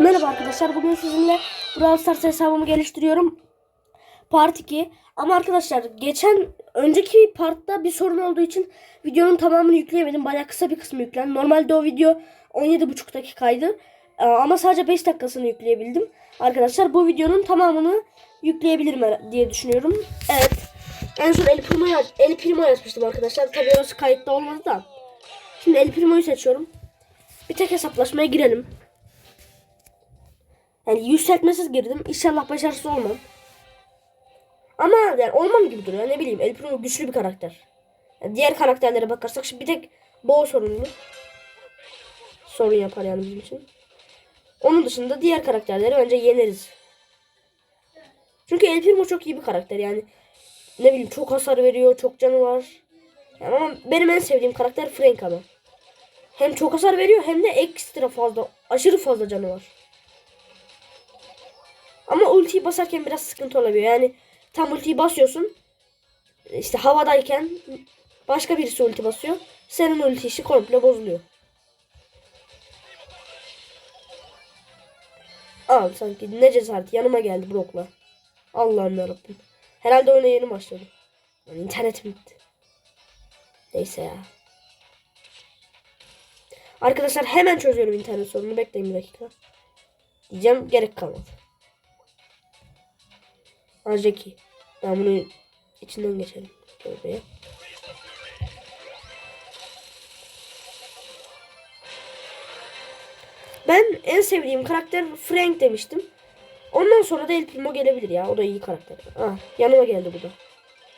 Merhaba arkadaşlar. Bugün sizinle Brawl Stars hesabımı geliştiriyorum. Part 2. Ama arkadaşlar geçen önceki partta bir sorun olduğu için videonun tamamını yükleyemedim. Bayağı kısa bir kısmı yüklendi. Normalde o video 17,5 dakikaydı. Ee, Ama sadece 5 dakikasını yükleyebildim. Arkadaşlar bu videonun tamamını yükleyebilirim diye düşünüyorum. Evet. En son El Primo'yu El Primo'yu açmıştım arkadaşlar. Tabii orası kayıtta olmadı da. Şimdi El Primo'yu seçiyorum. Bir tek hesaplaşmaya girelim. Yani yükseltmesiz girdim. İnşallah başarısız olmam. Ama yani olmam gibi duruyor. Ne bileyim El Primo güçlü bir karakter. Yani diğer karakterlere bakarsak şimdi bir tek Bo sorunlu. Sorun yapar yani bizim için. Onun dışında diğer karakterleri bence yeneriz. Çünkü El Primo çok iyi bir karakter yani. Ne bileyim çok hasar veriyor, çok canı var. Yani ama benim en sevdiğim karakter Frank ama. Hem çok hasar veriyor hem de ekstra fazla, aşırı fazla canı var. Ama ultiyi basarken biraz sıkıntı olabiliyor. Yani tam ultiyi basıyorsun. İşte havadayken başka birisi ulti basıyor. Senin ulti işi komple bozuluyor. Al sanki ne cesaret yanıma geldi Brock'la. Allah'ım yarabbim. Herhalde oyuna yeni başladı. Yani internetim gitti. Neyse ya. Arkadaşlar hemen çözüyorum internet sorununu. Bekleyin bir dakika. Diyeceğim gerek kalmadı. Ha Jackie. Ben bunu içinden geçelim. Şöyle. Ben en sevdiğim karakter Frank demiştim. Ondan sonra da El Primo gelebilir ya. O da iyi karakter. Ah, yanıma geldi bu da.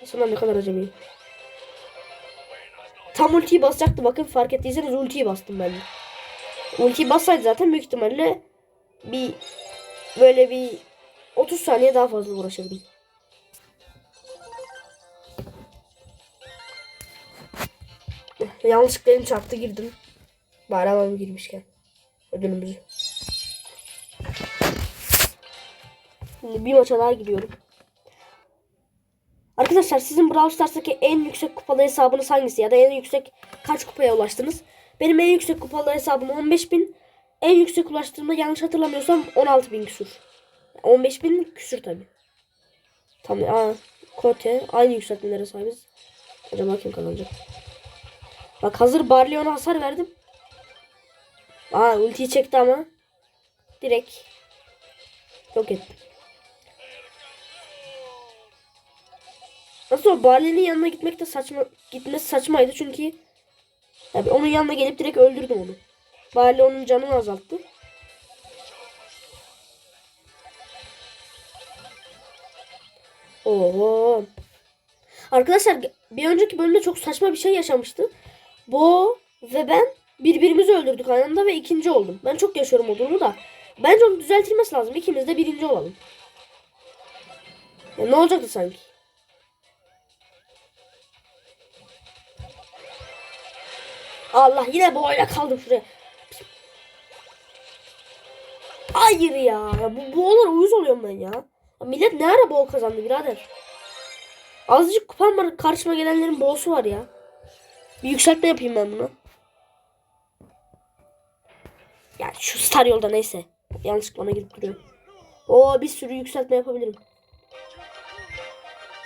Aslında ne kadar acemi. Tam ultiyi basacaktı bakın fark ettiyseniz ultiyi bastım ben de. Ultiyi bassaydı zaten büyük ihtimalle bir böyle bir 30 saniye daha fazla uğraşırdım. Yanlışlıkla elim çarptı girdim. Alalım girmişken. Ödülümüzü. Şimdi bir maça daha gidiyorum. Arkadaşlar sizin Brawl Stars'taki en yüksek kupalı hesabınız hangisi ya da en yüksek kaç kupaya ulaştınız? Benim en yüksek kupalı hesabım 15.000. En yüksek ulaştığımda yanlış hatırlamıyorsam 16.000 küsür. 15.000 küsür tabi. Tamam. Aa, Kote aynı yükseltmelere sahibiz. Acaba kim kazanacak? Bak hazır Barleyon'a hasar verdim. Aa ultiyi çekti ama. Direkt. Yok ettim. Nasıl o Barley'nin yanına gitmek de saçma gitmesi saçmaydı çünkü yani onun yanına gelip direkt öldürdüm onu. Barley onun canını azalttı. Oo. Arkadaşlar bir önceki bölümde çok saçma bir şey yaşamıştı. Bo ve ben birbirimizi öldürdük aynı anda ve ikinci oldum. Ben çok yaşıyorum o durumu da. Bence onu düzeltilmesi lazım. İkimiz de birinci olalım. Ya ne olacaktı sanki? Allah yine boğayla kaldım şuraya. Hayır ya. ya bu boğalar uyuz oluyorum ben ya. Millet ne ara boğa kazandı birader. Azıcık kupam var. Karşıma gelenlerin boğası var ya. Bir yükseltme yapayım ben bunu. Ya şu star yolda neyse. Yanlışlıkla ona girip duruyorum. Oo bir sürü yükseltme yapabilirim.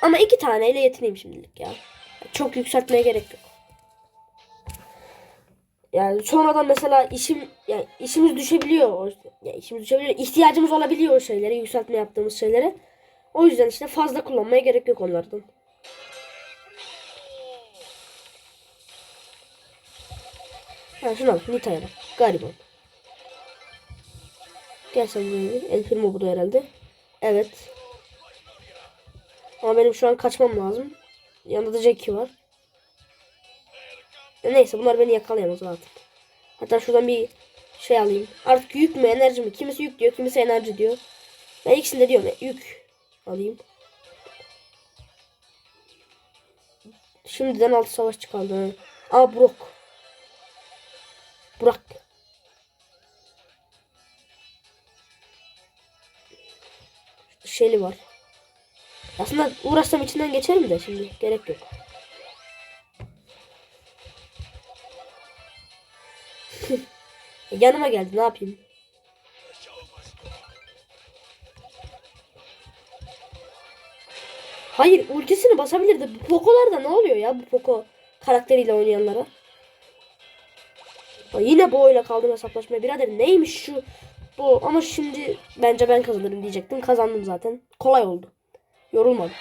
Ama iki taneyle yetineyim şimdilik ya. Çok yükseltmeye gerek yok. Yani sonradan mesela işim yani işimiz düşebiliyor. Yani işimiz düşebiliyor. İhtiyacımız olabiliyor o şeylere, yükseltme yaptığımız şeylere. O yüzden işte fazla kullanmaya gerek yok onlardan. Ha şuna bak Nita'ya bak. Gariban. Gel sen buraya. bir. El burada herhalde. Evet. Ama benim şu an kaçmam lazım. Yanında da Jackie var. Neyse bunlar beni yakalayamaz artık. Hatta şuradan bir şey alayım. Artık yük mü enerji mi? Kimisi yük diyor, kimisi enerji diyor. Ben ikisini de diyorum. Yük alayım. Şimdiden altı savaş çıkardı. Aa Brock. Burak. Şeli var. Aslında uğraşsam içinden geçerim de şimdi gerek yok. Yanıma geldi ne yapayım? Hayır ultisini basabilirdi. Bu Poco'larda ne oluyor ya bu Poco karakteriyle oynayanlara? Ya yine boyla kaldım hesaplaşmaya. Birader neymiş şu bu ama şimdi bence ben kazanırım diyecektim. Kazandım zaten. Kolay oldu. Yorulmadım.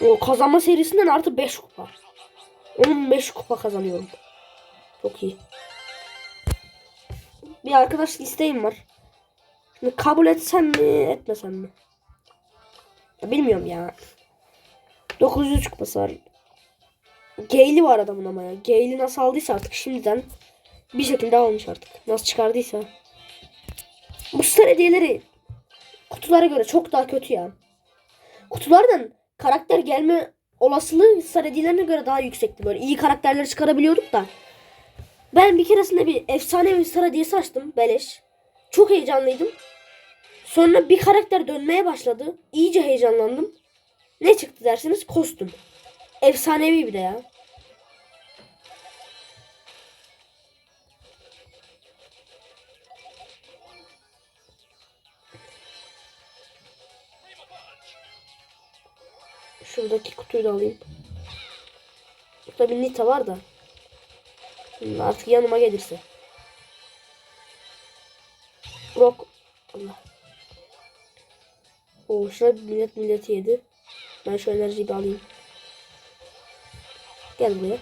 O kazanma serisinden artı 5 kupa. 15 kupa kazanıyorum. Çok iyi. Bir arkadaş isteğim var. Şimdi kabul etsem mi etmesem mi? Ya bilmiyorum ya. 903 kupası var. Gale'i var adamın ama ya. Gale'i nasıl aldıysa artık şimdiden bir şekilde almış artık. Nasıl çıkardıysa. Bu star hediyeleri kutulara göre çok daha kötü ya. Kutulardan karakter gelme olasılığı star hediyelerine göre daha yüksekti. Böyle iyi karakterleri çıkarabiliyorduk da. Ben bir keresinde bir efsane bir star hediyesi açtım. Beleş. Çok heyecanlıydım. Sonra bir karakter dönmeye başladı. İyice heyecanlandım. Ne çıktı dersiniz? Kostüm. Efsanevi bir de ya. Şuradaki kutuyu da alayım. Burada bir Nita var da. Şimdi artık yanıma gelirse. Brock. Allah. Oo şuna millet milleti yedi. Ben şu enerjiyi bir alayım. Gel buraya.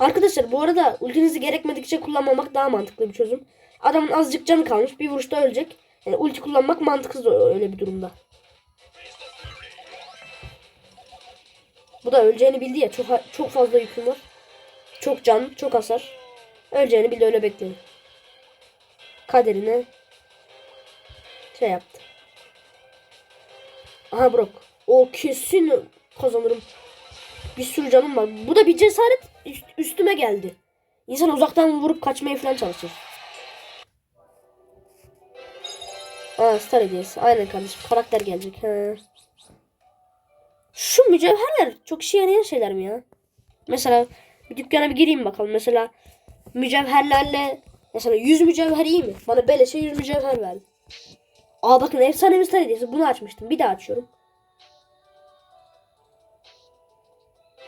Arkadaşlar bu arada ultinizi gerekmedikçe kullanmamak daha mantıklı bir çözüm. Adamın azıcık canı kalmış. Bir vuruşta ölecek. Yani ulti kullanmak mantıksız öyle bir durumda. Bu da öleceğini bildi ya. Çok çok fazla yüküm var. Çok can, çok hasar. Öleceğini bildi öyle bekliyor. Kaderine şey yaptı. Aha Brock. O kesin kazanırım. Bir sürü canım var. Bu da bir cesaret üst- üstüme geldi. İnsan uzaktan vurup kaçmaya falan çalışır. Aa star hediyesi. Aynen kardeşim. Karakter gelecek. He. Şu mücevherler çok işe yarayan şeyler mi ya? Mesela bir dükkana bir gireyim bakalım. Mesela mücevherlerle mesela 100 mücevher iyi mi? Bana beleşe 100 mücevher ver. Aa bakın efsane star hediyesi. Bunu açmıştım. Bir daha açıyorum.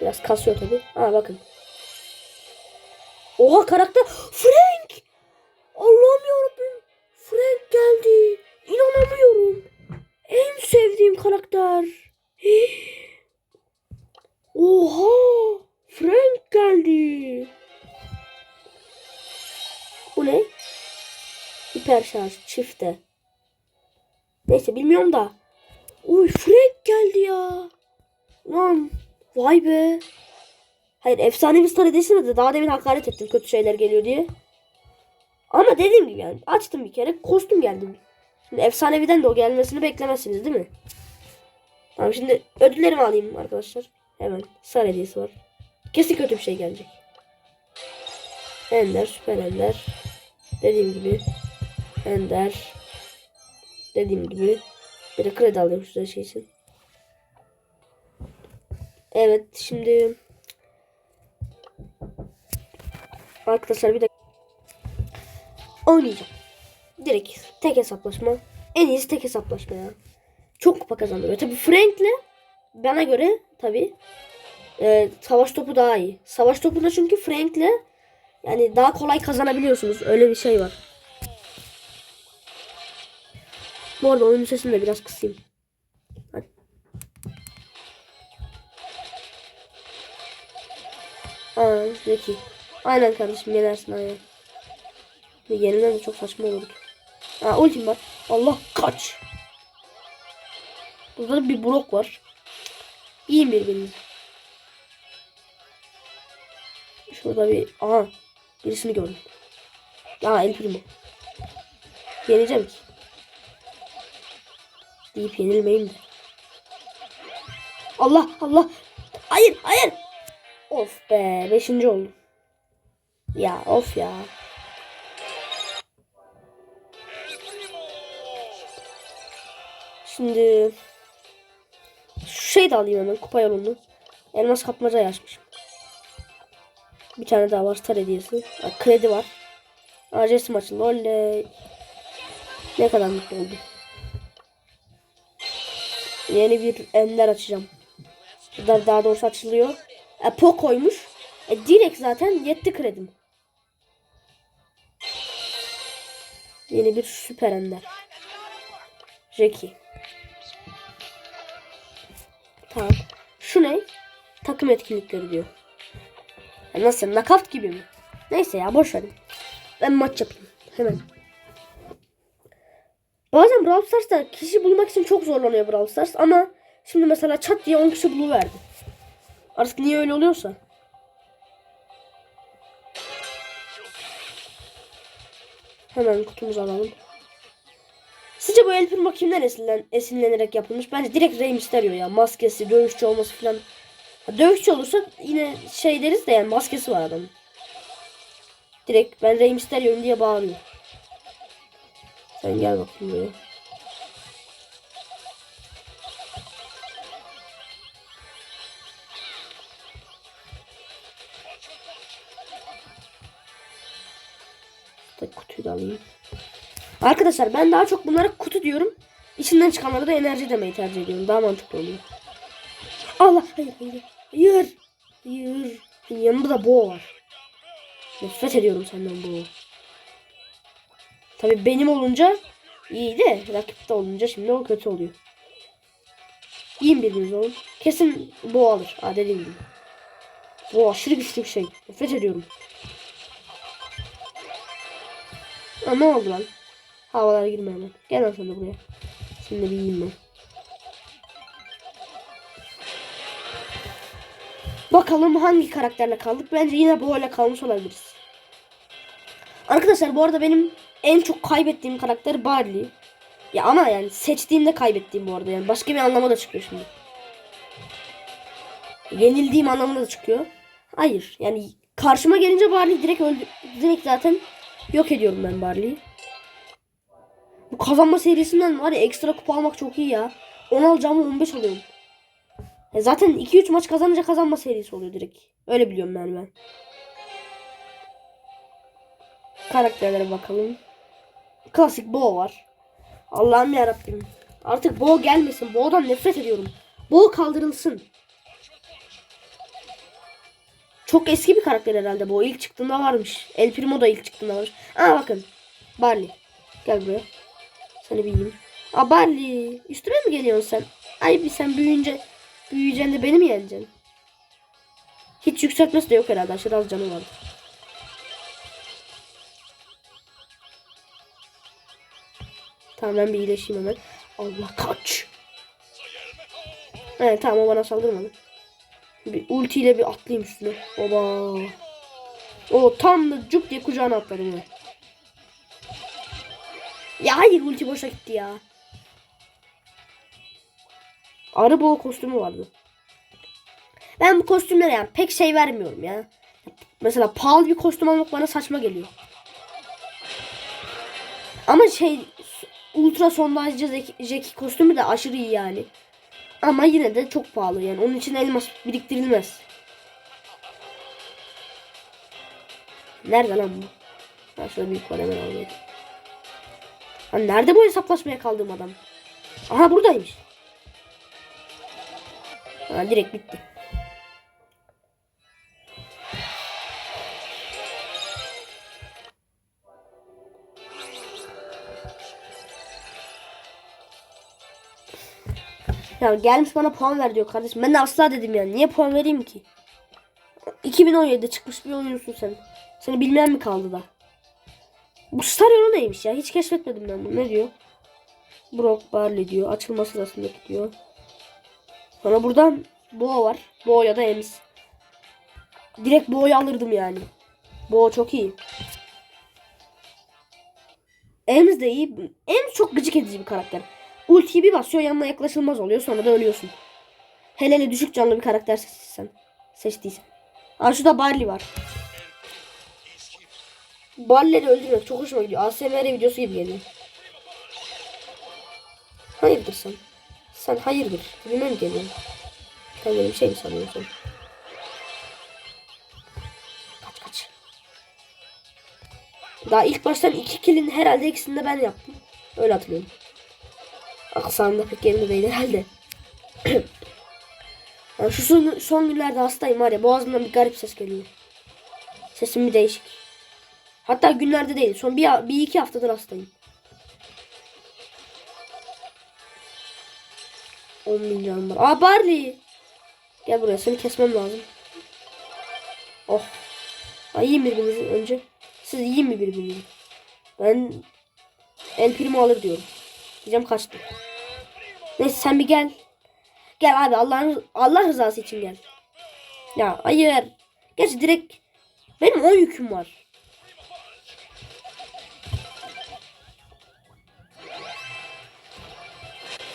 Biraz kasıyor tabi. Aa bakın. Oha karakter. Frank! Allah'ım yarabbim. Frank geldi. İnanamıyorum. En sevdiğim karakter. Oha! Frank geldi. Bu ne? Hiper şarj çifte. Neyse bilmiyorum da. Uy Frank geldi ya. Lan vay be. Hayır efsanevi star hediyesine de daha demin hakaret ettim kötü şeyler geliyor diye. Ama dediğim gibi yani açtım bir kere kostüm geldi. Şimdi efsaneviden de o gelmesini beklemezsiniz değil mi? Tamam şimdi ödüllerimi alayım arkadaşlar. Hemen star hediyesi var. Kesin kötü bir şey gelecek. Ender, süper ender. Dediğim gibi. Ender. Dediğim gibi. Bir de kredi alıyorum şurada şey için. Evet şimdi arkadaşlar bir de oynayacağım. Direkt tek hesaplaşma. En iyisi tek hesaplaşma ya. Çok kupa kazandırıyor. Tabii Frank'le bana göre tabii e, savaş topu daha iyi. Savaş topunda çünkü Frank'le yani daha kolay kazanabiliyorsunuz. Öyle bir şey var. Bu arada oyunun sesini de biraz kısayım. Hadi. Aa, Zeki. Aynen kardeşim yenersin aynen. Ve Yenilmen de çok saçma olurdu. Aa ultim var. Allah kaç. Burada da bir blok var. İyi birbiriniz. Şurada bir aha birisini gördüm. Aa El Primo. Yeneceğim ki. Deyip yenilmeyeyim de. Allah Allah. Hayır hayır. Of be. Beşinci oldum. Ya of ya. Şimdi şu şey de alayım hemen kupa yolunu. Elmas kapmaca açmışım. Bir tane daha var star hediyesi. Ha, kredi var. ACS maçı oley. Ne kadar mutlu oldum. Yeni bir ender açacağım. Daha, daha doğrusu açılıyor. E, Poco'ymuş. E, direkt zaten yetti kredim. Yeni bir süper ender. Jackie. Tamam. Şu ne? Takım etkinlikleri diyor. Ya nasıl? Nakavt gibi mi? Neyse ya boş verin. Ben maç yapayım. Hemen. Bazen Brawl Stars'ta kişi bulmak için çok zorlanıyor Brawl Stars ama şimdi mesela çat diye 10 kişi buluverdi. Artık niye öyle oluyorsa. Hemen kutumuzu alalım. Bu El Primo kimden esinlen, esinlenerek yapılmış? Bence direkt Rey Mysterio ya. Maskesi, dövüşçü olması falan. Ha, Dövüşçü olursa yine şey deriz de yani maskesi var adamın. Direkt ben Rey Mysterio'yum diye bağırıyor. Sen gel bakayım buraya. Kutuyu da alayım. Arkadaşlar ben daha çok bunlara kutu diyorum. İçinden çıkanlara da enerji demeyi tercih ediyorum. Daha mantıklı oluyor. Allah hayır hayır. Hayır. Hayır. Yanımda da boğa var. Nefret ediyorum senden boğa. Tabi benim olunca iyi de rakipte olunca şimdi o kötü oluyor. Yiyin birbiriniz oğlum. Kesin boğa alır. Ha dediğim gibi. Bu aşırı güçlü bir şey. Nefret ediyorum. Aa, ne oldu lan? Havalara girme hemen. Gel lan sen de buraya. De bir yiyeyim ben. Bakalım hangi karakterle kaldık. Bence yine bu ile kalmış olabiliriz. Arkadaşlar bu arada benim en çok kaybettiğim karakter Barley. Ya ama yani seçtiğimde kaybettiğim bu arada yani. Başka bir anlama da çıkıyor şimdi. Yenildiğim anlamına da çıkıyor. Hayır yani karşıma gelince Barley direkt öldü. Direkt zaten yok ediyorum ben Barley'i. Bu kazanma serisinden var ya ekstra kupa almak çok iyi ya. 10 alacağımı 15 alıyorum. E zaten 2-3 maç kazanınca kazanma serisi oluyor direkt. Öyle biliyorum yani ben. Karakterlere bakalım. Klasik Bo var. Allah'ım yarabbim. Artık Bo gelmesin. Bo'dan nefret ediyorum. Bo kaldırılsın. Çok eski bir karakter herhalde bu. İlk çıktığında varmış. El Primo da ilk çıktığında varmış. Aa bakın. Barley. Gel buraya. Seni bir yiyeyim. Aa. Üstüme mi geliyorsun sen? Ay bir sen büyüyünce büyüyeceksin de beni mi yeneceksin? Hiç yükseltmesi de yok herhalde. Aşırı az canı var. Tamam ben bir iyileşeyim hemen. Allah kaç. Evet tamam o bana saldırmadı. Bir ultiyle bir atlayayım üstüne. Oba. O tam da cuk diye kucağına atladım ya. Ya hayır ulti boşa gitti ya. Arı boğa kostümü vardı. Ben bu kostümlere yani pek şey vermiyorum ya. Mesela pahalı bir kostüm almak bana saçma geliyor. Ama şey ultra sondajcı Jackie kostümü de aşırı iyi yani. Ama yine de çok pahalı yani. Onun için elmas biriktirilmez. Nerede lan bu? Ben şöyle büyük var hemen alayım. Ha, nerede bu hesaplaşmaya kaldığım adam? Aha buradaymış. Ha, direkt bitti. Ya gelmiş bana puan ver diyor kardeşim. Ben de asla dedim yani. Niye puan vereyim ki? 2017'de çıkmış bir oyuncusun sen. Seni bilmeyen mi kaldı da? Bu Star neymiş ya? Hiç keşfetmedim ben bunu. Ne diyor? Brock Barley diyor. Açılma sırasındaki diyor. Sonra buradan Bo var. Bo ya da Ems. Direkt Bo'yu alırdım yani. Bo çok iyi. Ems de iyi. Ems çok gıcık edici bir karakter. Ultiyi bir basıyor yanına yaklaşılmaz oluyor sonra da ölüyorsun. Hele hele düşük canlı bir karakter seçtiysen. Seçtiysen. Aa şurada Barley var. Barley'i öldürmek çok hoşuma gidiyor. ASMR videosu gibi geliyor. Hayırdır sen? Sen hayırdır? Dibime mi geliyorsun? Sen benim şey mi sanıyorsun? Kaç kaç. Daha ilk baştan iki killin herhalde ikisini de ben yaptım. Öyle hatırlıyorum. Aksanında pek yerinde değil herhalde. Yani şu son, son günlerde hastayım var ya boğazımdan bir garip ses geliyor. Sesim bir değişik. Hatta günlerde değil. Son bir, bir iki haftadır hastayım. 10 milyon var. Aa Barley. Gel buraya seni kesmem lazım. Oh. Ay yiyin birbirinizi önce. Siz yiyin mi birbirinizi? Ben El Primo alır diyorum. Diyeceğim kaçtı. Neyse sen bir gel. Gel abi Allah'ın Allah rızası için gel. Ya hayır. Gerçi direkt benim 10 yüküm var.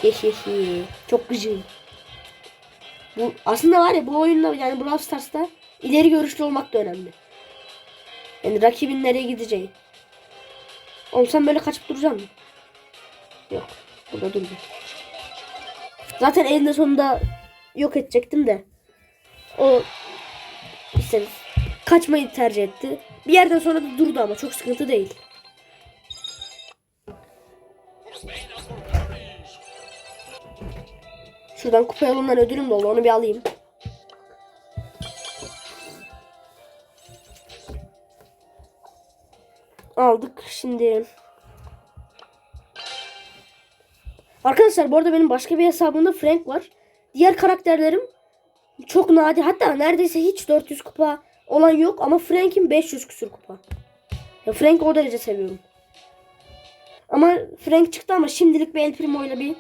Yeş. Çok gıcığım. Bu aslında var ya bu oyunda yani Brawl Stars'ta ileri görüşlü olmak da önemli. Yani rakibin nereye gideceği. Oğlum böyle kaçıp duracaksın mı? Yok. Burada dur bir. Zaten eninde sonunda yok edecektim de. O işte kaçmayı tercih etti. Bir yerden sonra da durdu ama çok sıkıntı değil. Şuradan kupa yolundan ödülüm dolu onu bir alayım. Aldık şimdi. Arkadaşlar bu arada benim başka bir hesabımda Frank var. Diğer karakterlerim çok nadir. Hatta neredeyse hiç 400 kupa olan yok ama Frank'in 500 küsür kupa. Ya Frank o derece seviyorum. Ama Frank çıktı ama şimdilik bir El Primo ile bir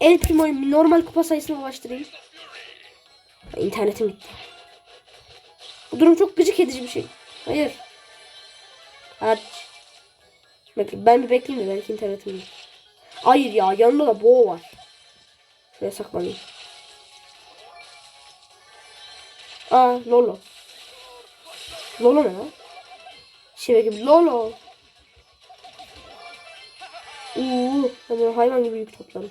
El Primo'yu normal kupa sayısına ulaştırayım. İnternetim gitti. Bu durum çok gıcık edici bir şey. Hayır. Bekle, ben bir bekleyeyim mi? Belki internetim gitti. Hayır ya yanında da boğ var. Şuraya saklanayım. Aa Lolo. Lolo ne lan? Şive gibi Lolo. Uuu ben hayvan gibi yük topladım.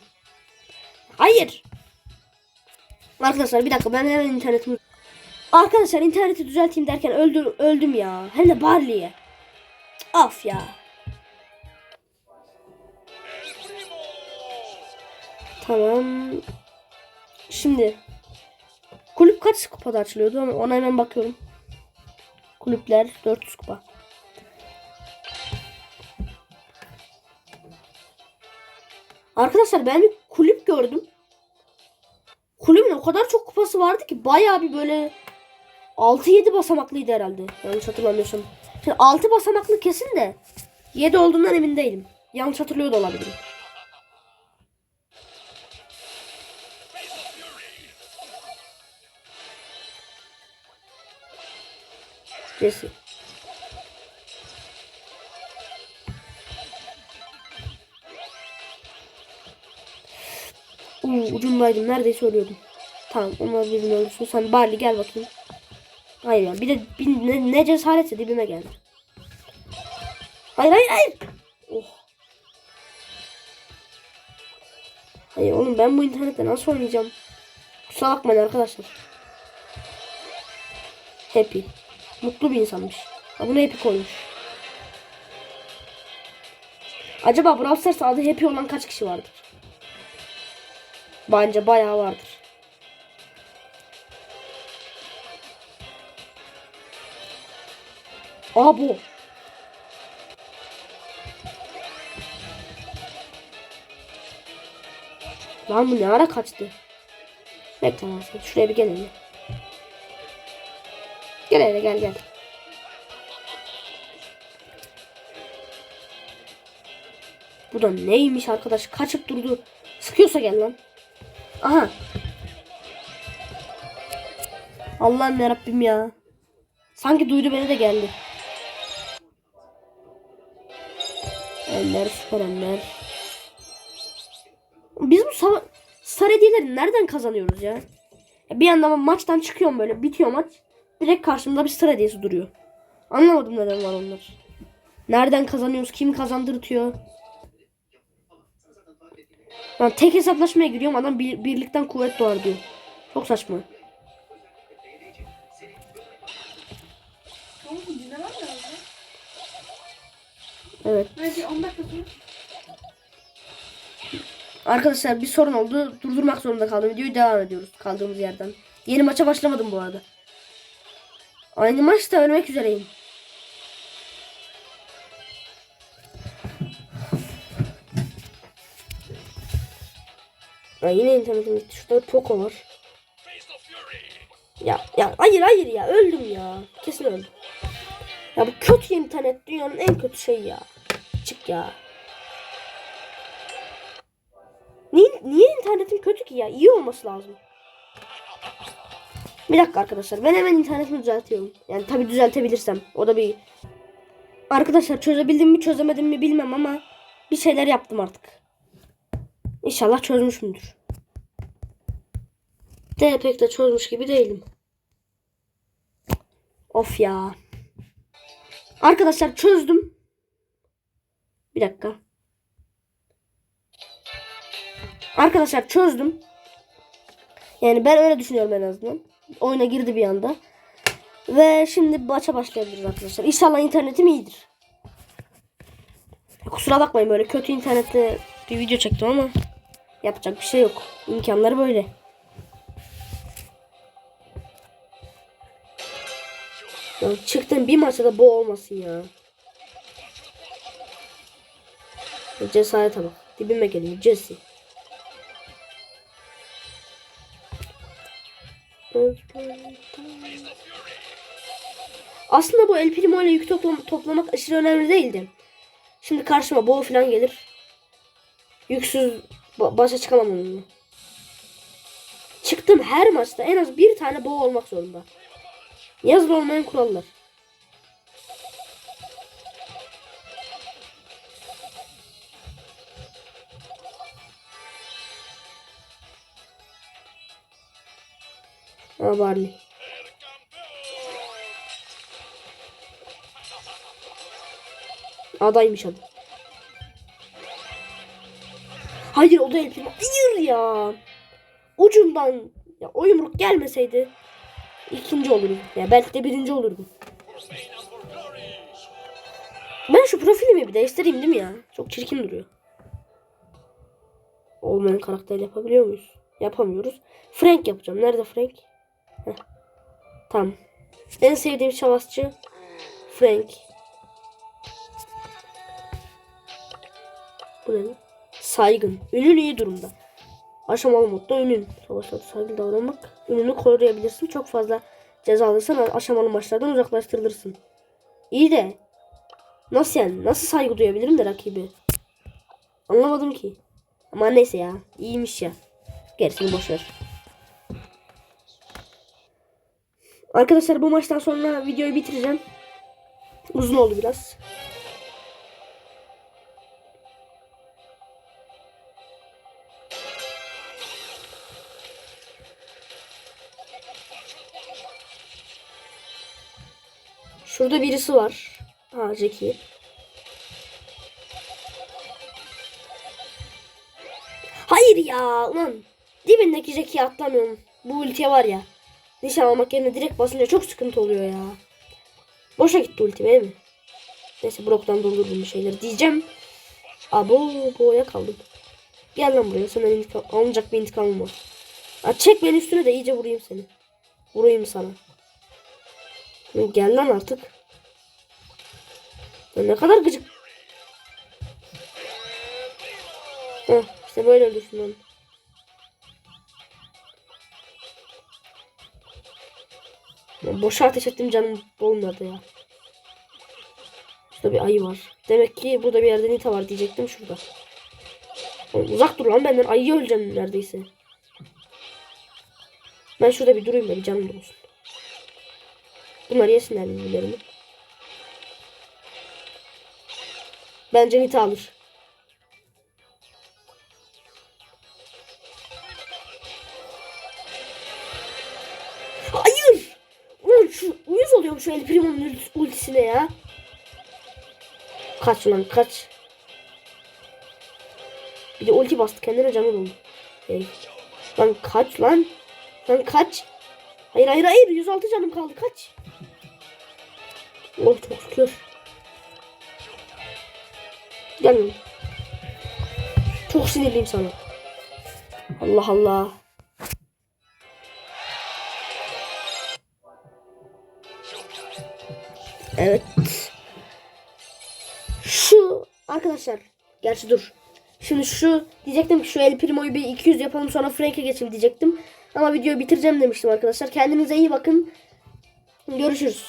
Hayır. Arkadaşlar bir dakika ben hemen internetimi... Arkadaşlar interneti düzelteyim derken öldüm, öldüm ya. Hem de Barley'e. Af ya. Tamam. Şimdi kulüp kaç kupada açılıyordu ona hemen bakıyorum. Kulüpler 400 kupa. Arkadaşlar ben bir kulüp gördüm. Kulübün o kadar çok kupası vardı ki bayağı bir böyle 6-7 basamaklıydı herhalde. Yanlış hatırlamıyorsam. Şimdi 6 basamaklı kesin de 7 olduğundan emin değilim. Yanlış hatırlıyor da olabilirim. Jesse. Uuu ucundaydım. Neredeyse ölüyordum. Tamam onlar birbirini öldürsün. Sen Barley gel bakayım. Hayır ya bir de bir, ne, ne cesaretse dibime geldi. Hayır hayır hayır. Oh. Hayır oğlum ben bu internette nasıl oynayacağım? Kusura bakmayın arkadaşlar. Happy. Mutlu bir insanmış. Ha, bunu Happy koymuş. Acaba Brawl Stars'ta adı Happy olan kaç kişi vardır? Bence bayağı vardır. Aa bu. Lan bu ne ara kaçtı? Bekle lan. Şuraya bir gel hele. Gel hele gel gel. Bu da neymiş arkadaş? Kaçıp durdu. Sıkıyorsa gel lan. Aha. Allah'ım yarabbim ya. Sanki duydu beni de geldi. Eller süper eller. Biz bu sa- star hediyeleri nereden kazanıyoruz ya? Bir anda maçtan çıkıyorum böyle bitiyor maç. Direkt karşımda bir star hediyesi duruyor. Anlamadım neden var onlar. Nereden kazanıyoruz? Kim kazandırtıyor? Ben tek hesaplaşmaya giriyorum adam bir- birlikten kuvvet doğar diyor. Çok saçma. Evet. Belki 10 dakika sonra. Arkadaşlar bir sorun oldu. Durdurmak zorunda kaldım. Videoyu devam ediyoruz kaldığımız yerden. Yeni maça başlamadım bu arada. Aynı maçta ölmek üzereyim. Ya yine internetim gitti. Şurada Poco var. Ya ya hayır hayır ya öldüm ya. Kesin öldüm. Ya bu kötü internet dünyanın en kötü şeyi ya. Çık ya. Niye, niye internetim kötü ki ya? İyi olması lazım. Bir dakika arkadaşlar. Ben hemen internetimi düzeltiyorum. Yani tabii düzeltebilirsem. O da bir... Arkadaşlar çözebildim mi çözemedim mi bilmem ama bir şeyler yaptım artık. İnşallah çözmüşümdür. De pek de çözmüş gibi değilim. Of ya. Arkadaşlar çözdüm. Bir dakika. Arkadaşlar çözdüm. Yani ben öyle düşünüyorum en azından. Oyuna girdi bir anda. Ve şimdi maça başlayabiliriz arkadaşlar. İnşallah internetim iyidir. Kusura bakmayın böyle kötü internette bir video çektim ama yapacak bir şey yok. İmkanları böyle. Ya çıktım bir maçta da bu olmasın ya. Cesarete bak. Dibime geliyor. Jesse. Aslında bu El Primo ile yük toplam toplamak aşırı önemli değildi. Şimdi karşıma boğ falan gelir. Yüksüz ba- başa çıkamam onunla. Çıktım her maçta en az bir tane boğ olmak zorunda. Yazılı olmayan kurallar. Ha Barley. Adaymış adı. Hayır o da El. Hayır ya. Ucundan ya o yumruk gelmeseydi ikinci olurdum. Ya belki de birinci olurdum. Ben şu profilimi bir değiştireyim değil mi ya? Çok çirkin duruyor. Olmayan karakter yapabiliyor muyuz? Yapamıyoruz. Frank yapacağım. Nerede Frank? Heh. Tamam. En sevdiğim savaşçı Frank. Bu ne? Saygın. Ünün iyi durumda. Aşamalı modda ünün. Savaşlarda saygılı davranmak. Ününü koruyabilirsin. Çok fazla ceza alırsan aşamalı maçlardan uzaklaştırılırsın. İyi de nasıl yani? Nasıl saygı duyabilirim de rakibi? Anlamadım ki. Ama neyse ya. İyiymiş ya. Gerisini boş ver. Arkadaşlar bu maçtan sonra videoyu bitireceğim. Uzun oldu biraz. Şurada birisi var. Ha Jackie. Hayır ya ulan. Dibindeki Jackie'yi atlamıyorum. Bu ultiye var ya. Nişan almak yerine direkt basınca çok sıkıntı oluyor ya. Boşa gitti ulti değil mi? Neyse Brock'tan doldurdum bir şeyler diyeceğim. Abo boğaya kaldım. Gel lan buraya senden intikam, alınacak bir intikamım var. Ha, çek beni üstüne de iyice vurayım seni. Vurayım sana. Gel lan artık. Ya ne kadar gıcık. Heh, işte böyle ölürsün. Ya boşa ateş ettim canım dolmadı ya. Şurada bir ayı var. Demek ki burada bir yerde Nita var diyecektim şurada. Oğlum uzak dur lan benden ayıyı öleceğim neredeyse. Ben şurada bir durayım da bir canım dolsun. Bunlar yesinler birbirlerini. Bence Nita alır. Hayır! Ulan şu uyuz oluyorum şu El Primo'nun ult- ultisine ya. Kaç lan kaç. Bir de ulti bastı kendine canı doldu. Herif. Lan kaç lan. Lan kaç. Hayır hayır hayır 106 canım kaldı kaç. Oh çok şükür. Gel lan. Çok sinirliyim sana. Allah Allah. Evet. Şu arkadaşlar. Gerçi dur. Şimdi şu diyecektim ki şu El Primo'yu bir 200 yapalım sonra Frank'e geçelim diyecektim. Ama videoyu bitireceğim demiştim arkadaşlar. Kendinize iyi bakın. Görüşürüz.